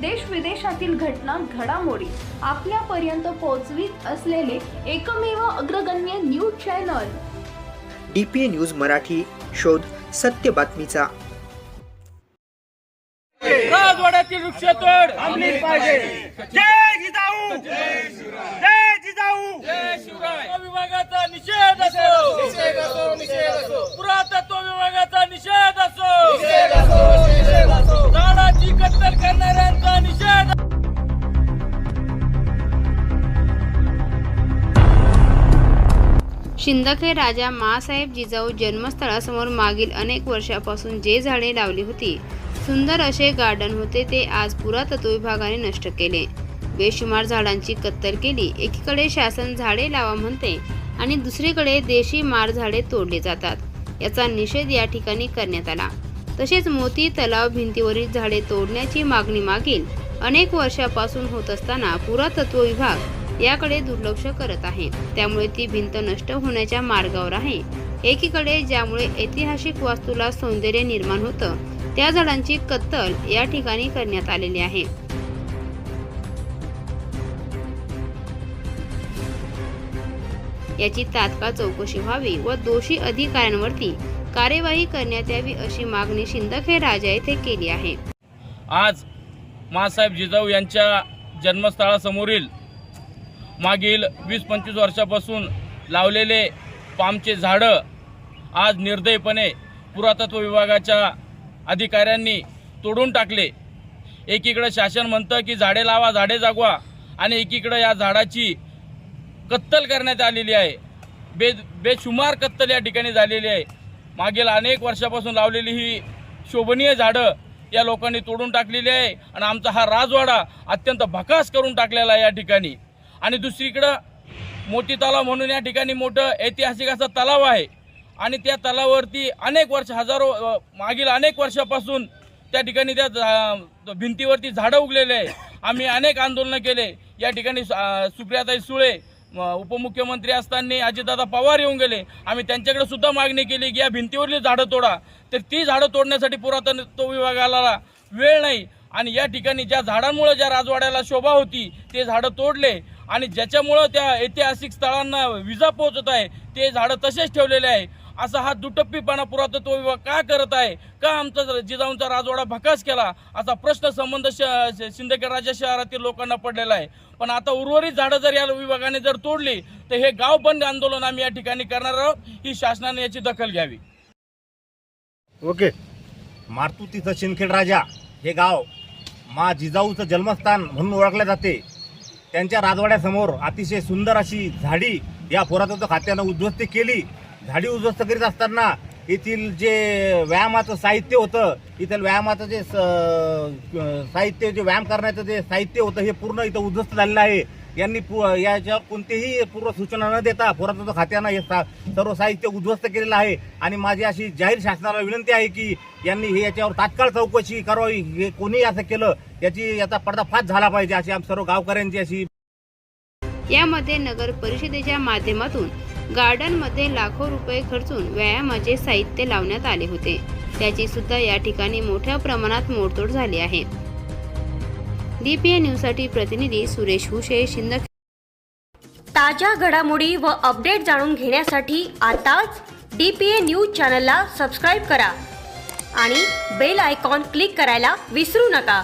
देश विदेशातील घटना घडामोडी आपल्यापर्यंत पोहोचवीत असलेले एकमेव अग्रगण्य news channel. DPA news Marathi शोध सत्य बातमीचा. राजवाड्यातील वृक्षतोड थांबली पाहिजे. जय जिजाऊ! जय जिजाऊ जय शिवराय. विभागाचा निषेध असो निषेध असो. शिंदखे राजा मासाहेब जिजाऊ जन्मस्थळासमोर मागील अनेक वर्षापासून जे झाडे लावली होती सुंदर असे गार्डन होते ते आज पुरातत्व विभागाने नष्ट केले. बेशुमार झाडांची कत्तल केली एकीकडे शासन झाडे लावा म्हणते आणि दुसरीकडे देशी मार झाडे तोडली जातात. याचा निषेध या ठिकाणी करण्यात आला. तसेच मोती तलाव भिंतीवरील झाडे तोडण्याची मागणी मागील अनेक वर्षापासून होत असताना पुरातत्व विभाग याकडे दुर्लक्ष करत आहे त्यामुळे ती भिंत नष्ट होण्याच्या मार्गावर आहे. एकीकडे ज्यामुळे ऐतिहासिक वास्तूला सौंदर्य निर्माण होतं त्या झाडांची कत्तल या ठिकाणी करण्यात आलेली आहे. याची तात्काळ चौकशी व्हावी व दोषी अधिकाऱ्यांवरती कार्यवाही करण्यात यावी अशी मागणी शिंदखे राजा येथे केली आहे. आज मासाहेब जिजाऊ यांच्या जन्मस्थळासमोरील मागील वीस पंचवीस वर्षापासून लावलेले पामचे झाडं आज निर्दयपणे पुरातत्व विभागाच्या अधिकाऱ्यांनी तोडून टाकले. एकीकडं शासन म्हणतं की झाडे लावा झाडे जागवा आणि एकीकडं या झाडाची कत्तल करण्यात आलेली आहे. बे बेशुमार कत्तल या ठिकाणी झालेली आहे. मागील अनेक वर्षापासून लावलेली ही शोभनीय झाडं या लोकांनी तोडून टाकलेली आहे आणि आमचा हा राजवाडा अत्यंत भकास करून टाकलेला आहे या ठिकाणी. आणि दुसरीकडं मोठी तलाव म्हणून या ठिकाणी मोठं ऐतिहासिक असा तलाव आहे. आणि त्या तलावावरती अनेक वर्ष हजारो मागील अनेक वर्षापासून त्या ठिकाणी त्या झा- भिंतीवरती झाडं उगलेले आहे. आम्ही अनेक आंदोलनं केले. या ठिकाणी सुप्रियाताई सुळे म, उपमुख्यमंत्री असताना अजितदादा पवार येऊन गेले. आम्ही त्यांच्याकडे सुद्धा मागणी केली की या भिंतीवरली झाडं तोडा. तर ती झाडं तोडण्यासाठी पुरातत्व विभागाला वेळ नाही. आणि या ठिकाणी ज्या झाडांमुळे ज्या राजवाड्याला शोभा होती ते झाडं तोडले. आणि ज्याच्यामुळं त्या ऐतिहासिक स्थळांना विजा पोहोचत आहे ते झाडं तसेच ठेवलेले आहे. असा हा दुटप्पीपणा पुरातत्व विभाग का करत आहे? का आमचा जिजाऊंचा राजवाडा भकास केला? असा प्रश्न संबंध श- शिंदखेड राजा शहरातील लोकांना पडलेला आहे. पण आता उर्वरित झाडं जर या विभागाने जर तोडली तर हे गाव बंद आंदोलन आम्ही या ठिकाणी करणार आहोत. ही शासनाने याची दखल घ्यावी. ओके. मारतुतीचं शिंदखेड राजा हे गाव मा जिजाऊचं जन्मस्थान म्हणून ओळखले जाते. त्यांच्या राजवाड्यासमोर अतिशय सुंदर अशी झाडी या पुरातत्व खात्यानं उद्ध्वस्त केली. झाडी उद्ध्वस्त करीत असताना येथील जे व्यायामाचं साहित्य होतं इथं व्यायामाचं जे स- साहित्य जे व्यायाम करण्याचं जे साहित्य होतं हे पूर्ण इथं उद्ध्वस्त झालेलं आहे. यांनी पु- याच्यावर कोणतीही पूर्व सूचना न देता पुरातत्व खात्यानं हे सा- सर्व साहित्य उद्ध्वस्त केलेलं आहे. आणि माझी अशी जाहीर शासनाला विनंती आहे की यांनी हे याच्यावर तात्काळ चौकशी करावी. हे कोणी असं केलं याची याचा पडदाफाश झाला पाहिजे अशी आम सर्व गावकऱ्यांची अशी यामध्ये नगर परिषदेच्या माध्यमातून गार्डनमध्ये लाखो रुपये खर्चून व्यायामाचे साहित्य लावण्यात आले होते. त्याची सुद्धा या ठिकाणी मोठ्या प्रमाणात मोडतोड झाली आहे. डीपीए न्यूजसाठी प्रतिनिधी सुरेश हुशे शिंदखेडा. ताज्या घडामोडी व अपडेट जाणून घेण्यासाठी आताच डी पी ए न्यूज चॅनलला सबस्क्राईब करा आणि बेल आयकॉन क्लिक करायला विसरू नका.